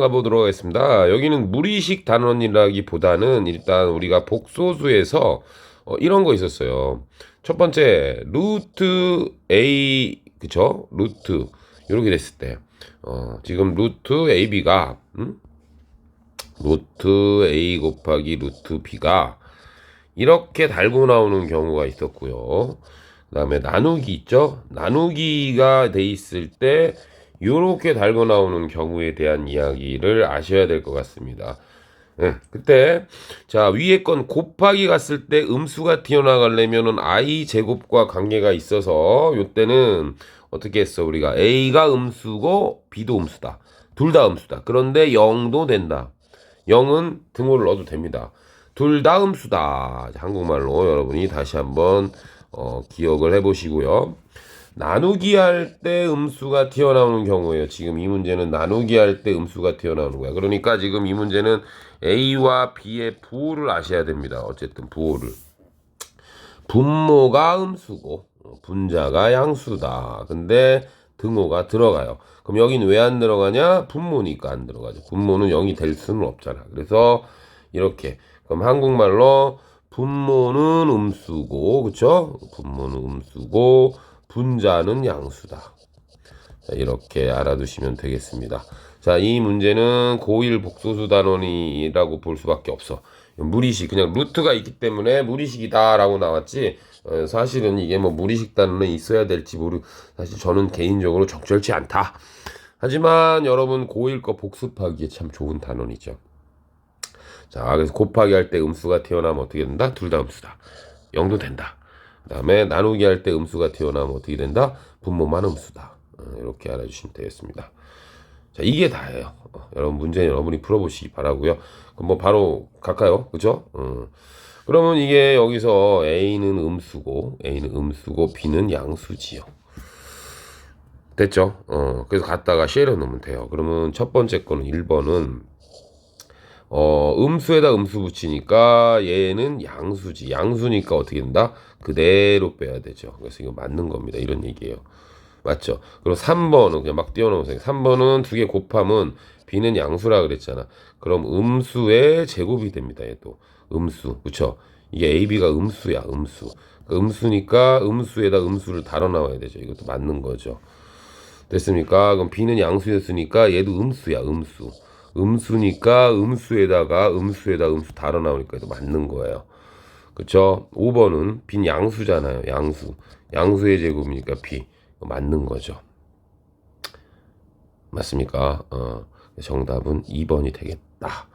가보도록 하겠습니다. 여기는 무리식 단원이라기보다는 일단 우리가 복소수에서 어, 이런 거 있었어요. 첫 번째 루트 a 그쵸? 루트 이렇게 됐을 때 어, 지금 루트 ab가 음? 루트 a 곱하기 루트 b가 이렇게 달고 나오는 경우가 있었고요. 그 다음에 나누기 있죠? 나누기가 돼 있을 때 이렇게 달고 나오는 경우에 대한 이야기를 아셔야 될 것 같습니다. 예, 그때 자 위에 건 곱하기 갔을 때 음수가 튀어나가려면은 i 제곱과 관계가 있어서 요때는 어떻게 했어 우리가? a가 음수고 b도 음수다. 둘 다 음수다. 그런데 0도 된다. 0은 등호를 넣어도 됩니다. 둘 다 음수다. 자, 한국말로 여러분이 다시 한번 어, 기억을 해보시고요 나누기 할 때 음수가 튀어나오는 경우에요. 지금 이 문제는 나누기 할 때 음수가 튀어나오는 거야. 그러니까 지금 이 문제는 A와 B의 부호를 아셔야 됩니다. 어쨌든 부호를. 분모가 음수고 분자가 양수다. 근데 등호가 들어가요. 그럼 여긴 왜 안 들어가냐? 분모니까 안 들어가죠. 분모는 0이 될 수는 없잖아. 그래서 이렇게 그럼 한국말로 분모는 음수고 그쵸? 분모는 음수고 분자는 양수다. 자, 이렇게 알아두시면 되겠습니다. 자, 이 문제는 고1 복소수 단원이라고 볼 수밖에 없어. 무리식, 그냥 루트가 있기 때문에 무리식이다라고 나왔지, 어, 사실은 이게 뭐 무리식 단원은 있어야 될지 모르, 사실 저는 개인적으로 적절치 않다. 하지만 여러분 고1 거 복습하기에 참 좋은 단원이죠. 자, 그래서 곱하기 할 때 음수가 튀어나오면 어떻게 된다? 둘 다 음수다. 0도 된다. 그 다음에 나누기 할 때 음수가 튀어나오면 어떻게 된다? 분모만 음수다. 어, 이렇게 알아주시면 되겠습니다. 자, 이게 다예요. 어, 여러분 문제 여러분이 풀어보시기 바라고요. 그럼 뭐 바로 갈까요? 그죠? 어. 그러면 이게 여기서 A는 음수고 A는 음수고 B는 양수지요. 됐죠? 어, 그래서 갖다가 쉐려 놓으면 돼요. 그러면 첫 번째 거는 1번은 어, 음수에다 음수 붙이니까 얘는 양수지. 양수니까 어떻게 된다? 그대로 빼야 되죠. 그래서 이거 맞는 겁니다. 이런 얘기예요. 맞죠? 그리고 3번은 그냥 막 띄워놓으세요. 3번은 두 개 곱하면 b는 양수라 그랬잖아. 그럼 음수의 제곱이 됩니다. 얘도 음수. 그쵸? 이게 ab가 음수야. 음수. 그 음수니까 음수에다 음수를 달아 나와야 되죠. 이것도 맞는 거죠. 됐습니까? 그럼 b는 양수였으니까 얘도 음수야. 음수. 음수니까 음수에다가 음수에다 음수 달아 나오니까 이거 맞는 거예요. 그쵸? 5번은 빈 양수잖아요. 양수. 양수의 제곱이니까 b. 맞는 거죠. 맞습니까? 어, 정답은 2번이 되겠다.